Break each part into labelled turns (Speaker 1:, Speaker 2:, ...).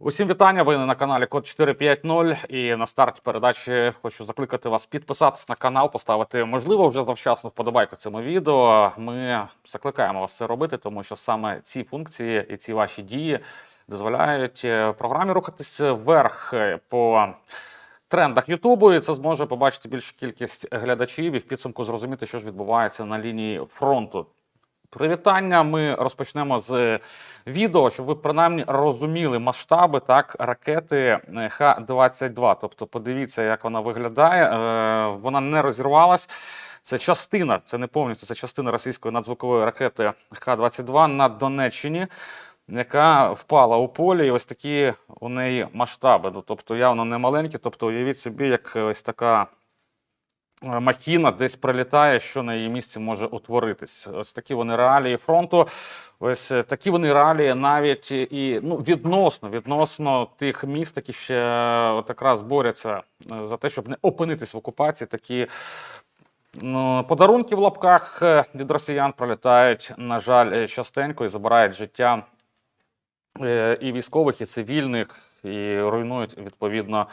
Speaker 1: Усім вітання. Ви на каналі Код 450. І на старті передачі хочу закликати вас підписатись на канал, поставити, можливо, вже завчасно вподобайку цьому відео. Ми закликаємо вас це робити, тому що саме ці функції і ці ваші дії дозволяють е, програмі рухатись вверх е, по трендах Ютубу, і це зможе побачити більшу кількість глядачів і в підсумку зрозуміти, що ж відбувається на лінії фронту. Привітання. Ми розпочнемо з відео, щоб ви принаймні розуміли масштаби так ракети е, Х-22. Тобто, подивіться, як вона виглядає. Е, Вона не розірвалась. Це частина, це не повністю, це частина російської надзвукової ракети Х-22 на Донеччині, яка впала у полі. І ось такі у неї масштаби. Ну, тобто явно не маленькі. Тобто, уявіть собі, як ось така. Е, Махіна десь прилітає, що на її місці може утворитись. Ось такі вони реалії фронту. Ось е, такі вони реалії навіть і ну, відносно відносно тих міст, які ще е, от якраз борються за те, щоб не опинитись в окупації. Такі ну, подарунки в лапках від росіян пролітають, на жаль, частенько і забирають життя і військових, і цивільних, і руйнують відповідно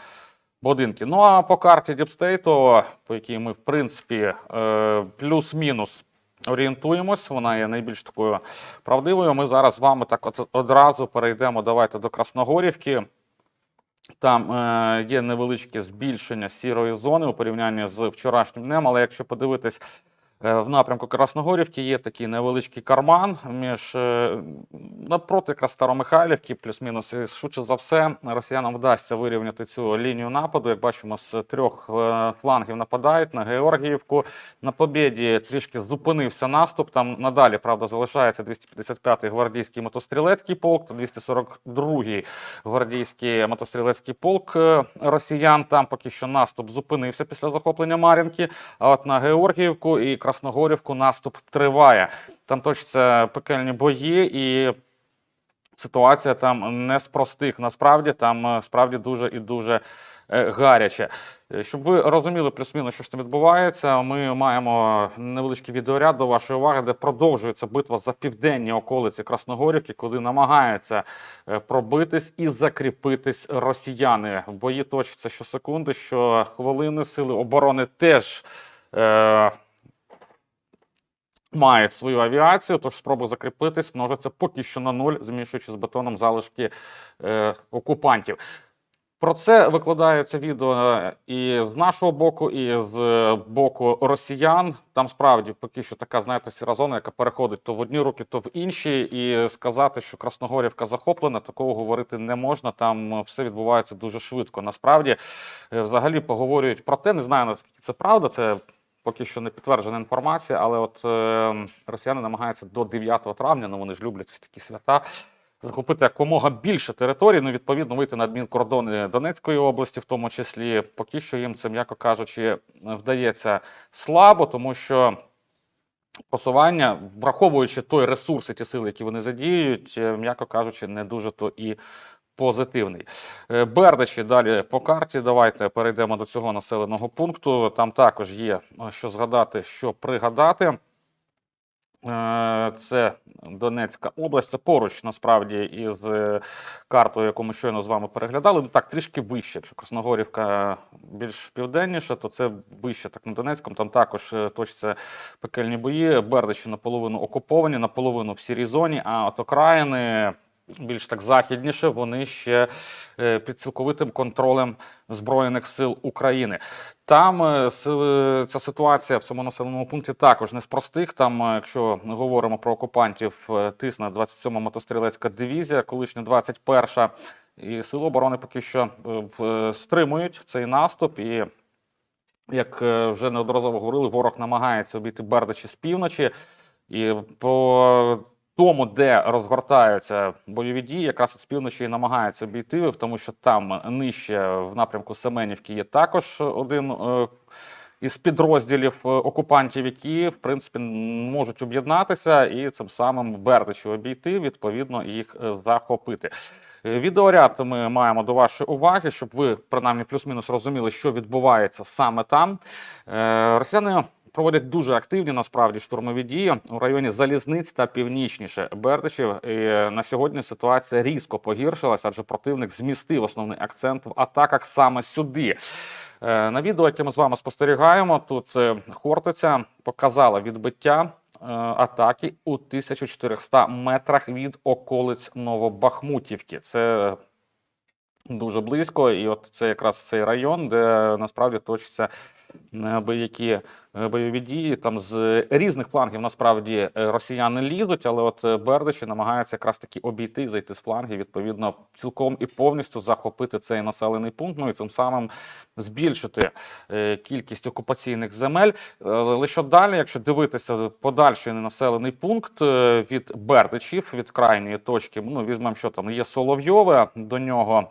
Speaker 1: будинки. Ну а по карті Діпстейту, по якій ми, в принципі, е, плюс-мінус орієнтуємось, вона є найбільш такою правдивою. Ми зараз з вами так одразу перейдемо. Давайте до Красногорівки. Там е, є невеличке збільшення сірої зони у порівнянні з вчорашнім днем, але якщо подивитись в напрямку Красногорівки, є такий невеличкий карман між е, напроти якраз Старомихайлівки, плюс-мінус. І швидше за все, росіянам вдасться вирівняти цю лінію нападу. Як бачимо, з трьох е, флангів нападають на Георгіївку. На Побєді трішки зупинився наступ. Там надалі, правда, залишається 255-й гвардійський мотострілецький полк та 242-й гвардійський мотострілецький полк е, росіян. Там поки що наступ зупинився після захоплення Мар'їнки. А от на Георгіївку і Красногорівку наступ триває. Там точаться пекельні бої, і ситуація там не з простих. Насправді там е, справді дуже і дуже е, гаряче. Е, Щоб ви розуміли плюс-мінус, що ж там відбувається, ми маємо невеличкий відеоряд до вашої уваги, де продовжується битва за південні околиці Красногорівки, куди намагаються пробитись і закріпитись росіяни. Бої точаться щосекунди, що хвилини сили оборони теж. Мають свою авіацію, тож спроби закріпитись множаться поки що на нуль, змішуючи з бетоном залишки е, окупантів. Про це викладається відео е, і з нашого боку, і з е, боку росіян. Там справді поки що така, знаєте, сіра зона, яка переходить то в одні руки, то в інші. І сказати, що Красногорівка захоплена, такого говорити не можна. Там все відбувається дуже швидко. Насправді, е, взагалі поговорюють про те, не знаю наскільки це правда. Це поки що не підтверджена інформація, але от е, росіяни намагаються до 9 травня, ну вони ж люблять ось такі свята. Захопити якомога більше територій, ну відповідно вийти на адмінкордони Донецької області, в тому числі, поки що їм це, м'яко кажучи, вдається слабо, тому що просування, враховуючи той ресурс і ті сили, які вони задіюють, е, м'яко кажучи, не дуже то і позитивний. Е, Бердичі далі по карті. Давайте перейдемо до цього населеного пункту. Там також є е, що згадати, що пригадати. Е, Це Донецька область, це поруч насправді із картою, яку ми щойно з вами переглядали. Ну так, трішки вище. Якщо Красногорівка більш південніша, то це вище так на Донецькому. Там також точаться пекельні бої. Бердичі наполовину окуповані, наполовину в сірій зоні, а от окраїни. Більш так західніше, вони ще е, під цілковитим контролем Збройних сил України. Там е, ця ситуація в цьому населеному пункті також не з простих. Там, е, якщо говоримо про окупантів, е, тисне 27-ма мотострілецька дивізія, колишня 21-ша, і сили оборони поки що е, стримують цей наступ. І як е, вже неодноразово говорили, ворог намагається обійти Бердичі з півночі. І по тому, де розгортаються бойові дії, якраз от з півночі і намагаються обійти, тому що там нижче в напрямку Семенівки є також один е, із підрозділів е, окупантів, які в принципі можуть об'єднатися і цим самим Бердичі обійти, відповідно їх е, захопити. Відеоряд ми маємо до вашої уваги, щоб ви принаймні плюс-мінус розуміли, що відбувається саме там. Росіяни проводять дуже активні насправді штурмові дії у районі залізниць та північніше Бердичів. І на сьогодні ситуація різко погіршилася, адже противник змістив основний акцент в атаках саме сюди. Е, На відео, яке ми з вами спостерігаємо, тут е, Хортиця показала відбиття е, атаки у 1400 метрах від околиць Новобахмутівки. Це дуже близько, і от це якраз цей район, де насправді точаться боякі е, бойові дії. Там з різних флангів насправді е, росіяни лізуть, але от е, Бердичі намагаються якраз таки обійти, зайти з флангів, відповідно, цілком і повністю захопити цей населений пункт. Ну і цим самим збільшити кількість окупаційних земель. Е, що далі, якщо дивитися подальший населений пункт від Бердичів, від крайньої точки, ну візьмемо, що там є Соловйове, до нього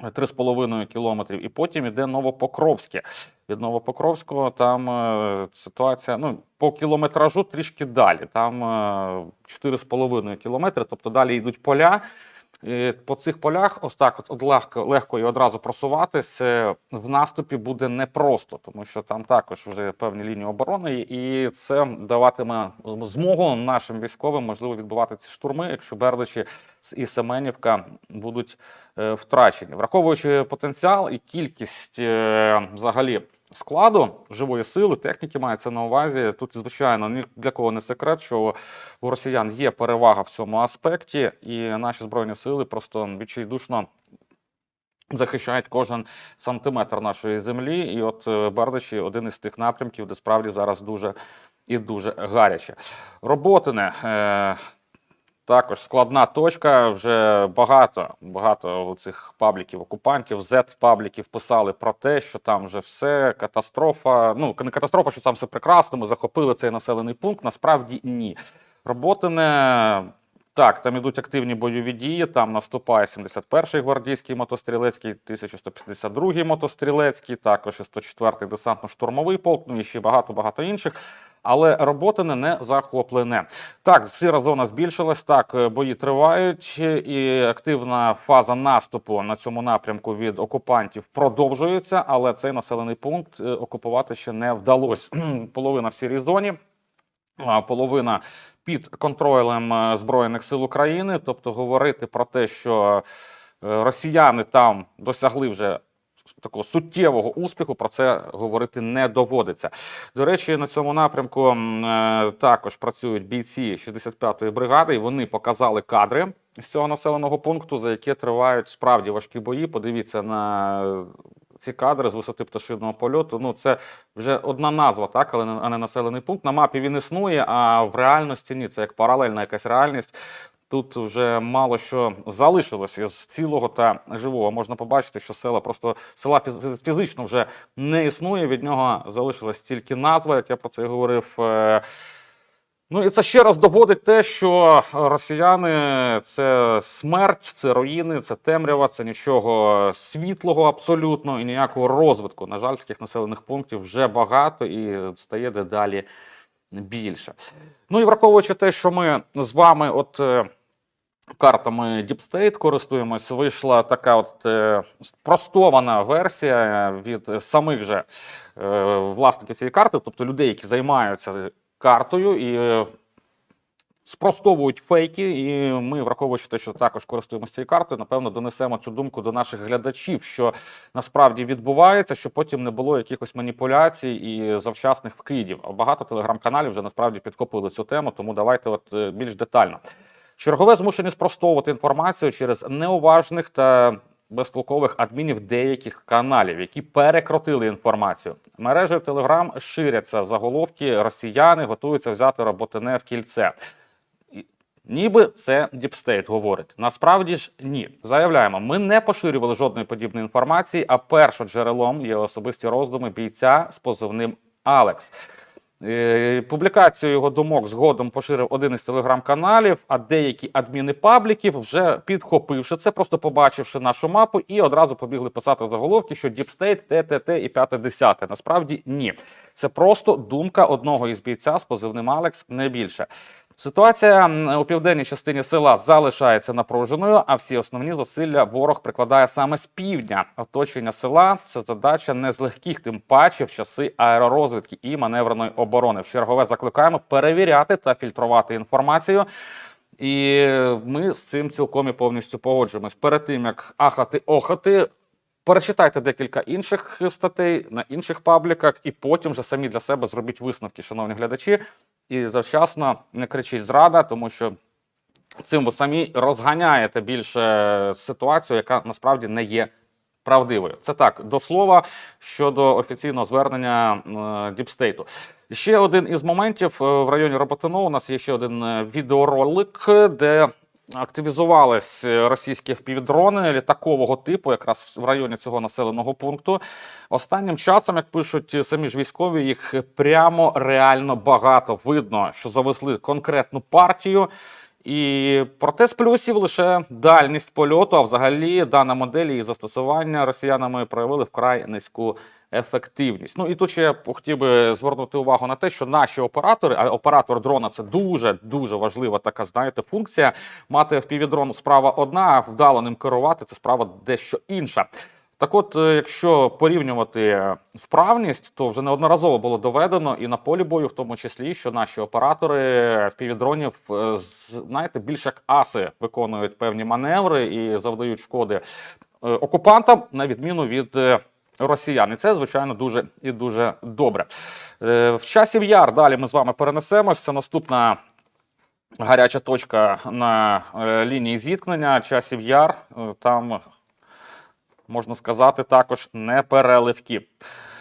Speaker 1: 3,5 кілометрів, і потім іде Новопокровське. Від Новопокровського там е, ситуація ну, по кілометражу трішки далі. Там е, 4,5 кілометри, тобто далі йдуть поля. І по цих полях, ось так, от, легко, легко і одразу просуватись е, в наступі буде непросто, тому що там також вже певні лінії оборони, і це даватиме змогу нашим військовим можливо відбувати ці штурми, якщо Бердичі і Семенівка будуть е, втрачені, враховуючи потенціал і кількість е, взагалі. Складу живої сили, техніки мається на увазі. Тут, звичайно, ні для кого не секрет, що у росіян є перевага в цьому аспекті, і наші збройні сили просто відчайдушно захищають кожен сантиметр нашої землі. І от е, Бердичі один із тих напрямків, де справді зараз дуже і дуже гаряче. Роботине. Також складна точка. Вже багато багато цих пабліків окупантів, Z-пабліків писали про те, що там вже все катастрофа. Ну не катастрофа, що там все прекрасно. Ми захопили цей населений пункт. Насправді ні. Роботине. Так, там ідуть активні бойові дії. Там наступає 71-й гвардійський мотострілецький, 1152-й мотострілецький, також 104-й десантно-штурмовий полк, ну і ще багато багато інших. Але роботине не захоплене. Так, сіра зона збільшилась. Так, е, бої тривають, і активна фаза наступу на цьому напрямку від окупантів продовжується. Але цей населений пункт е, окупувати ще не вдалося. Половина в сірій зоні. Половина під контролем е, Збройних сил України, тобто говорити про те, що е, росіяни там досягли вже такого суттєвого успіху, про це говорити не доводиться. До речі, на цьому напрямку е, також працюють бійці 65-ї бригади, і вони показали кадри з цього населеного пункту, за які тривають справді важкі бої. Подивіться на ці кадри з висоти пташиного польоту. Ну, це вже одна назва, так, але а не населений пункт. На мапі він існує, а в реальності ні. Це як паралельна якась реальність. Тут вже мало що залишилось із цілого та живого. Можна побачити, що села просто села фіз- фізично вже не існує. Від нього залишилась тільки назва, як я про це говорив. Е, Ну і це ще раз доводить те, що росіяни це смерть, це руїни, це темрява, це нічого світлого абсолютно і ніякого розвитку. На жаль, таких населених пунктів вже багато і стає дедалі більше. Ну і враховуючи те, що ми з вами, от. е, Картами State користуємось. Вийшла така от е, спростована версія від самих же е, власників цієї карти, тобто людей, які займаються картою і е, спростовують фейки. І ми, враховуючи те, що також користуємося цією картою, напевно, донесемо цю думку до наших глядачів, що насправді відбувається, щоб потім не було якихось маніпуляцій і завчасних вкидів. А багато телеграм-каналів вже насправді підкопили цю тему, тому давайте от е, більш детально. Чергове змушені спростовувати інформацію через неуважних та безтолкових адмінів деяких каналів, які перекрутили інформацію. Мережею Telegram ширяться заголовки росіяни готуються взяти роботине в кільце. Ніби це Діпстейт говорить. Насправді ж ні. Заявляємо, ми не поширювали жодної подібної інформації, а першоджерелом є особисті роздуми бійця з позивним Алекс. Е, Публікацію його думок згодом поширив один із телеграм-каналів, а деякі адміни пабліків, вже підхопивши це, просто побачивши нашу мапу, і одразу побігли писати заголовки, що Діпстейт, ТТТ і 5-10. Насправді ні. Це просто думка одного із бійця з позивним Алекс, не більше. Ситуація у південній частині села залишається напруженою, а всі основні зусилля ворог прикладає саме з півдня. Оточення села це задача не з легких, тим паче в часи аеророзвідки і маневреної оборони. В чергове закликаємо перевіряти та фільтрувати інформацію. І ми з цим цілком і повністю погоджуємось. Перед тим як ахати охати. Перечитайте декілька інших статей на інших пабліках, і потім вже самі для себе зробіть висновки, шановні глядачі. І завчасно не кричіть зрада, тому що цим ви самі розганяєте більше ситуацію, яка насправді не є правдивою. Це так, до слова щодо офіційного звернення е, Діпстейту. Ще один із моментів е, в районі Роботино. У нас є ще один е, відеоролик, де активізувались е, російські впівдрони літакового типу, якраз в районі цього населеного пункту. Останнім часом, як пишуть е, самі ж військові, їх прямо реально багато. Видно, що завезли конкретну партію. І проте з плюсів лише дальність польоту, а взагалі дана модель і застосування росіянами проявили вкрай низьку ефективність. Ну і тут ще я хотів би звернути увагу на те, що наші оператори, а оператор дрона це дуже дуже важлива така, знаєте, функція. Мати впівдрон справа одна, а вдало ним керувати це справа дещо інша. Так от, е, якщо порівнювати вправність, то вже неодноразово було доведено і на полі бою, в тому числі, що наші оператори впівдронів, е, знаєте, більш як аси виконують певні маневри і завдають шкоди е, окупантам, на відміну від е, росіян. І це, звичайно, дуже і дуже добре. Е, В часів яр далі ми з вами перенесемось. Це наступна гаряча точка на е, лінії зіткнення. Часів яр. Е, Там можна сказати, також не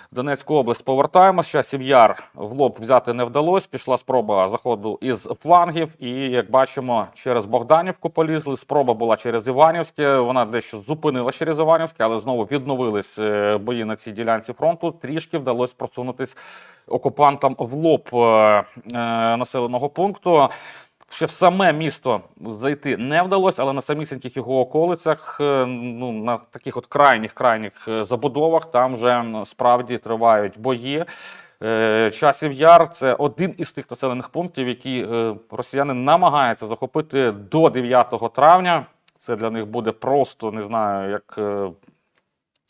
Speaker 1: переливки. Донецьку область повертаємось. Часів яр в лоб взяти не вдалося. Пішла спроба заходу із флангів. І як бачимо, через Богданівку полізли. Спроба була через Іванівське. Вона дещо зупинилась через Іванівське, але знову відновились е, бої на цій ділянці фронту. Трішки вдалося просунутись окупантам в лоб е, е, населеного пункту. Ще в саме місто зайти не вдалося, але на самісіньких його околицях, е, ну на таких от крайніх крайніх е, забудовах, там вже справді тривають бої. Е, Часів Яр це один із тих населених пунктів, які росіяни намагаються захопити до 9 травня. Це для них буде просто не знаю, як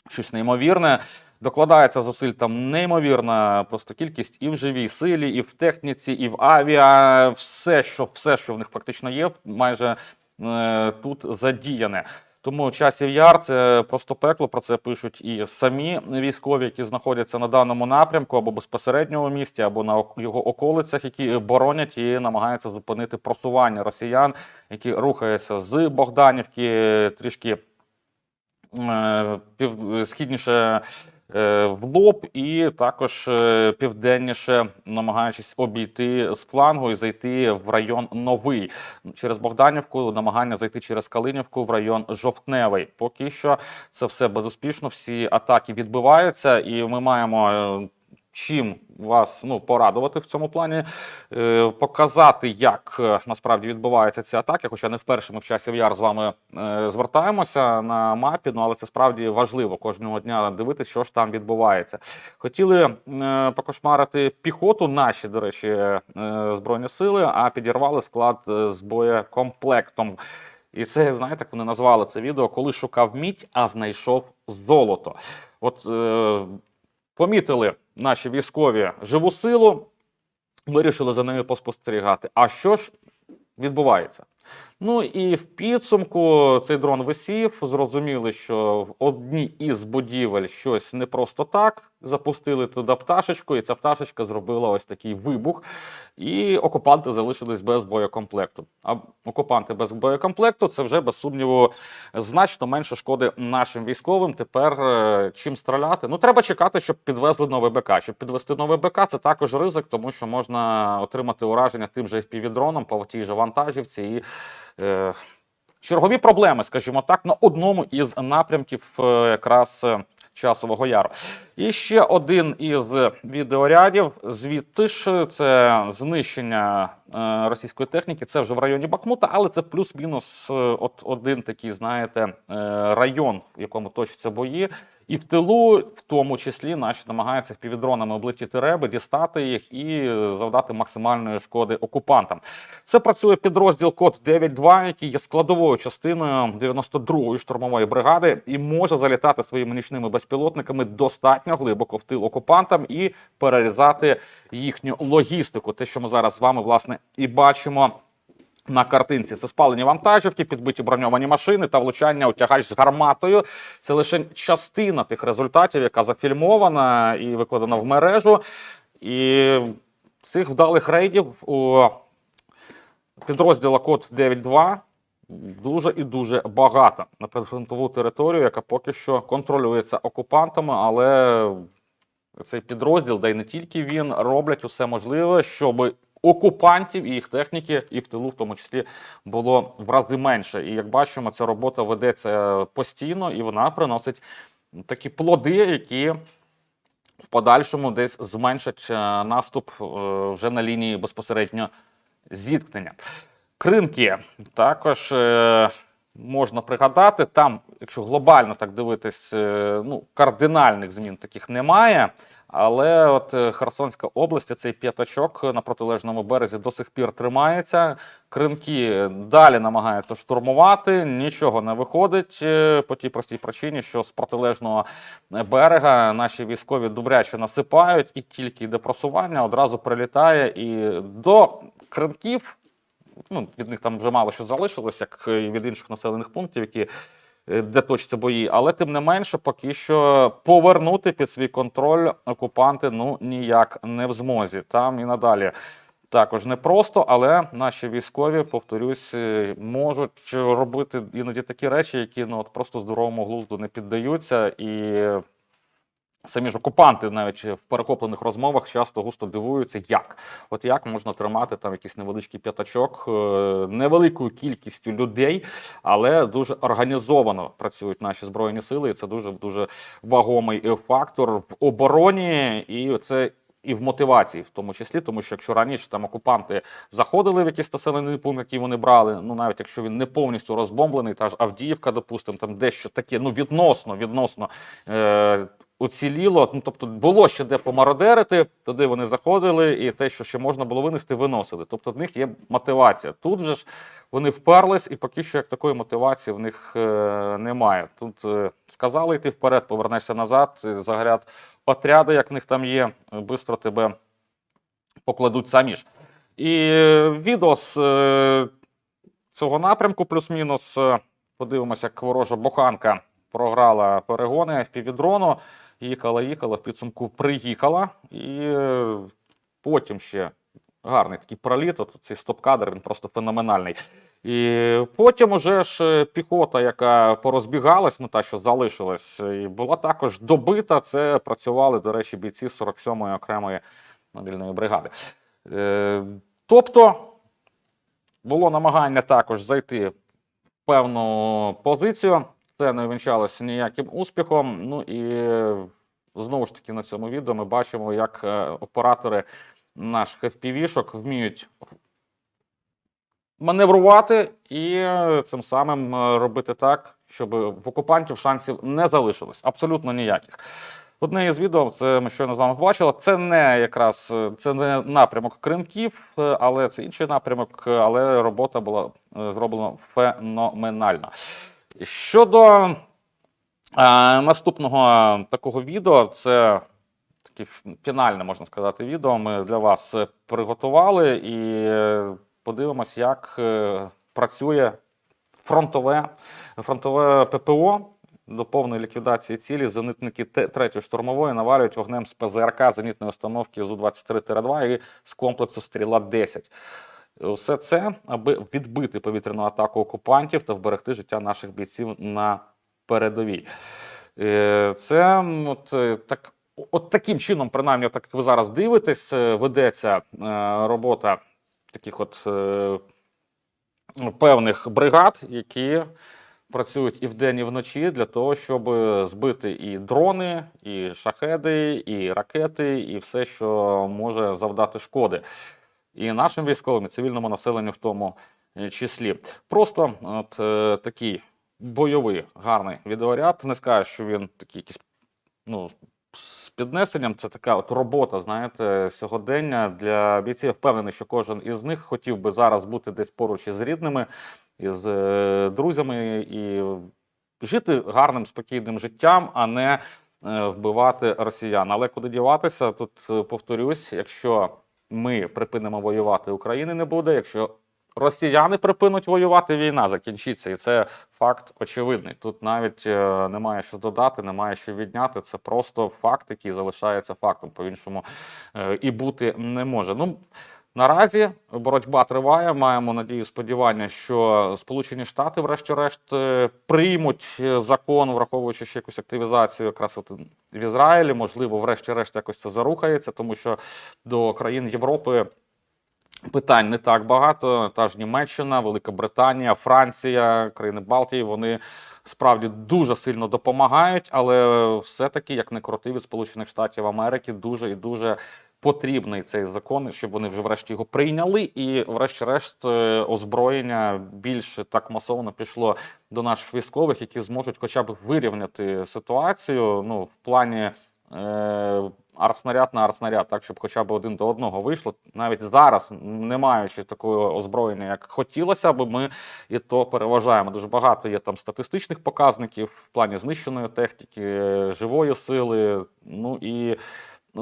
Speaker 1: щось неймовірне. Докладається зусиль там неймовірна просто кількість і в живій силі, і в техніці, і в авіа. Все, що все, що в них фактично є, майже е, тут задіяне. Тому часів яр це просто пекло. Про це пишуть і самі військові, які знаходяться на даному напрямку, або безпосередньо у місті, або на його околицях, які боронять і намагаються зупинити просування росіян, які рухаються з Богданівки трішки е, пів, східніше в лоб, і також е, південніше, намагаючись обійти з флангу і зайти в район новий через Богданівку, намагання зайти через Калинівку в район Жовтневий. Поки що це все безуспішно. Всі атаки відбиваються, і ми маємо. Чим вас ну порадувати в цьому плані, е, показати, як е, насправді відбуваються ці атаки. Хоча не вперше ми в часі в яр з вами е, звертаємося на мапі, ну але це справді важливо кожного дня дивитися, що ж там відбувається. Хотіли покошмарити піхоту, наші, до речі, збройні сили, а підірвали склад з боєкомплектом. І це, знаєте, як вони назвали це відео, коли шукав мідь, а знайшов золото. От помітили наші військові живу силу, вирішили за нею поспостерігати. А що ж відбувається? Ну і в підсумку цей дрон висів. Зрозуміли, що в одній із будівель щось не просто так. Запустили туди пташечку, і ця пташечка зробила ось такий вибух. І окупанти залишились без боєкомплекту. А окупанти без боєкомплекту це вже без сумніву значно менше шкоди нашим військовим. Тепер е, чим стріляти? Ну треба чекати, щоб підвезли новий БК. Щоб підвести новий БК, це також ризик, тому що можна отримати ураження тим же FPV-дроном по тій же вантажівці і. Е, Чергові проблеми, скажімо так, на одному із напрямків е, якраз е, часового яру. І ще один із відеорядів. Звідти ж це знищення російської техніки. Це вже в районі Бахмута, але це плюс-мінус е, от один такий, знаєте, е, район, в якому точаться бої. І в тилу, в тому числі, наші намагаються півдронами облетіти реби, дістати їх і е, завдати максимальної шкоди окупантам. Це працює підрозділ Код 9.2, який є складовою частиною 92-ї штурмової бригади і може залітати своїми нічними безпілотниками достатньо глибоко в тил окупантам і перерізати їхню логістику. Те, що ми зараз з вами власне і бачимо. На картинці це спалені вантажівки, підбиті броньовані машини та влучання у тягач з гарматою. Це лише частина тих результатів, яка зафільмована і викладена в мережу. І цих вдалих рейдів у підрозділа Код 9.2 дуже і дуже багато на прифронтову територію, яка поки що контролюється окупантами, але цей підрозділ, де й не тільки він, роблять усе можливе, щоб окупантів і їх техніки, і в тилу, в тому числі, було в рази менше. І як бачимо, ця робота ведеться постійно, і вона приносить такі плоди, які в подальшому десь зменшать е, наступ е, вже на лінії безпосередньо зіткнення. Кринки також е, можна пригадати. Там, якщо глобально так дивитись, ну, кардинальних змін таких немає. Але от е, Херсонська область, цей п'ятачок на протилежному березі до сих пір тримається. Кринки далі намагаються штурмувати, нічого не виходить е, по тій простій причині, що з протилежного берега наші військові добряче насипають, і тільки йде просування, одразу прилітає і до кринків. Ну, від них там вже мало що залишилось, як і від інших населених пунктів, які де точаться бої, але тим не менше, поки що повернути під свій контроль окупанти ну ніяк не в змозі. Там і надалі також непросто, але наші військові, повторюсь, е, можуть робити іноді такі речі, які ну от просто здоровому глузду не піддаються і. Самі ж окупанти навіть в перехоплених розмовах часто густо дивуються, як от як можна тримати там якийсь невеличкий п'ятачок е, невеликою кількістю людей, але дуже організовано працюють наші збройні сили. І це дуже дуже вагомий е, фактор в обороні, і це. І в мотивації, в тому числі, тому що якщо раніше там окупанти заходили в якийсь населений пункт, який вони брали, ну навіть якщо він не повністю розбомблений, та ж Авдіївка, допустимо, там дещо таке, ну відносно, відносно е, уціліло. Ну тобто було ще де помародерити, туди вони заходили, і те, що ще можна було винести, виносили. Тобто в них є мотивація. Тут же ж вони вперлись, і поки що як такої мотивації в них е, немає. Тут е, сказали йти вперед, повернешся назад, е, загорять отряди, як в них там є, швидко тебе покладуть самі ж. І е, відео з е, цього напрямку, плюс-мінус, е, подивимося, як ворожа буханка програла перегони в півдрону. Їхала, їхала, в підсумку приїхала, і е, потім ще гарний такий проліт. От цей стоп-кадр, він просто феноменальний. І потім уже ж е, піхота, яка порозбігалась, ну та що залишилась, і була також добита. Це працювали, до речі, бійці 47-ї окремої мобільної бригади. Е, тобто було намагання також зайти в певну позицію. Це не вінчалося ніяким успіхом. Ну і знову ж таки на цьому відео ми бачимо, як е, оператори наших FPV-шок вміють маневрувати і е, цим самим е, робити так, щоб в окупантів шансів не залишилось. Абсолютно ніяких. Одне із відео, це ми щойно з вами побачили. Це не якраз це не напрямок кринків, е, але це інший напрямок. Але робота була зроблена феноменально. Щодо е, наступного такого відео, це таке фінальне, можна сказати, відео. Ми для вас приготували і подивимось, як е, працює фронтове, фронтове ППО. До повної ліквідації цілі зенитники Т- третьої штурмової навалюють вогнем з ПЗРК зенітної установки Зу-23-2 і з комплексу Стріла-10. Все це, аби відбити повітряну атаку окупантів та вберегти життя наших бійців на передовій. Е, Це от, е, так, от таким чином, принаймні, так як ви зараз дивитесь, е, ведеться робота таких от певних бригад, які працюють і вдень, і вночі для того, щоб збити і дрони, і шахеди, і ракети, і все, що може завдати шкоди. І нашим військовим, і цивільному населенню в тому е, числі. Просто от е, такий бойовий гарний відеоряд. Не скажеш, що він такий якийсь ну, з піднесенням. Це така от робота, знаєте, сьогодення для бійців. Я Впевнений, що кожен із них хотів би зараз бути десь поруч із рідними, із е, друзями і жити гарним, спокійним життям, а не е, вбивати росіян. Але куди діватися? Тут повторюсь, якщо ми припинимо воювати, України не буде. Якщо росіяни припинуть воювати, війна закінчиться. І це факт очевидний. Тут навіть е, немає що додати, немає що відняти. Це просто факт, який залишається фактом. По-іншому е, і бути не може. Ну, Наразі боротьба триває. Маємо надію, сподівання, що Сполучені Штати, врешті-решт, е, приймуть е, закон, враховуючи ще якусь активізацію, якраз от в Ізраїлі. Можливо, врешті-решт якось це зарухається, тому що до країн Європи. Питань не так багато. Та ж Німеччина, Велика Британія, Франція, країни Балтії. Вони справді дуже сильно допомагають, але все-таки, як не крути від Сполучених Штатів Америки, дуже і дуже потрібний цей закон, щоб вони вже врешті його прийняли, і, врешті-решт, е, озброєння більше так масово пішло до наших військових, які зможуть хоча б вирівняти ситуацію. Ну, в плані. Е, Артснаряд на артснаряд, так щоб хоча б один до одного вийшло. Навіть зараз, не маючи такого озброєння, як хотілося б, ми і то переважаємо. Дуже багато є там статистичних показників в плані знищеної техніки, живої сили. Ну і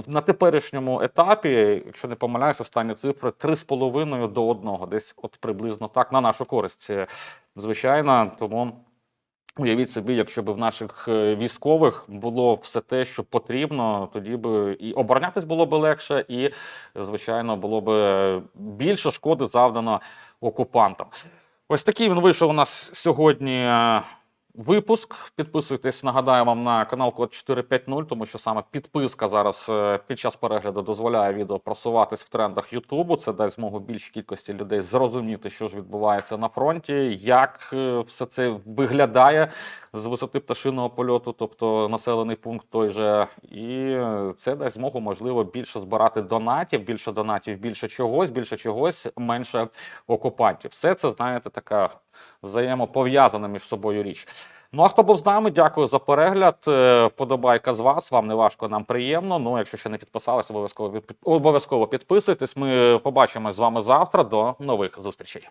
Speaker 1: на теперішньому етапі, якщо не помиляюся, останні цифри 3,5 до 1, десь от приблизно так, на нашу користь, е, звичайно. Тому. Уявіть собі, якщо б в наших е, військових було все те, що потрібно, тоді б і оборонятись було б легше, і, звичайно, було б більше шкоди завдано окупантам. Ось такий він вийшов у нас сьогодні. Випуск. Підписуйтесь, нагадаю вам на канал Код 450, тому що саме підписка зараз е, під час перегляду дозволяє відео просуватись в трендах Ютубу. Це дасть змогу більшій кількості людей зрозуміти, що ж відбувається на фронті, як е, все це виглядає з висоти пташиного польоту, тобто населений пункт той же. І е, це дасть змогу, можливо, більше збирати донатів, більше донатів, більше чогось, більше чогось, менше окупантів. Все це, знаєте, така взаємопов'язана між собою річ. Ну а хто був з нами, дякую за перегляд. Е, Вподобайка з вас. Вам не важко, нам приємно. Ну, якщо ще не підписались, обов'язково обов'язково підписуйтесь. Ми побачимось з вами завтра. До нових зустрічей.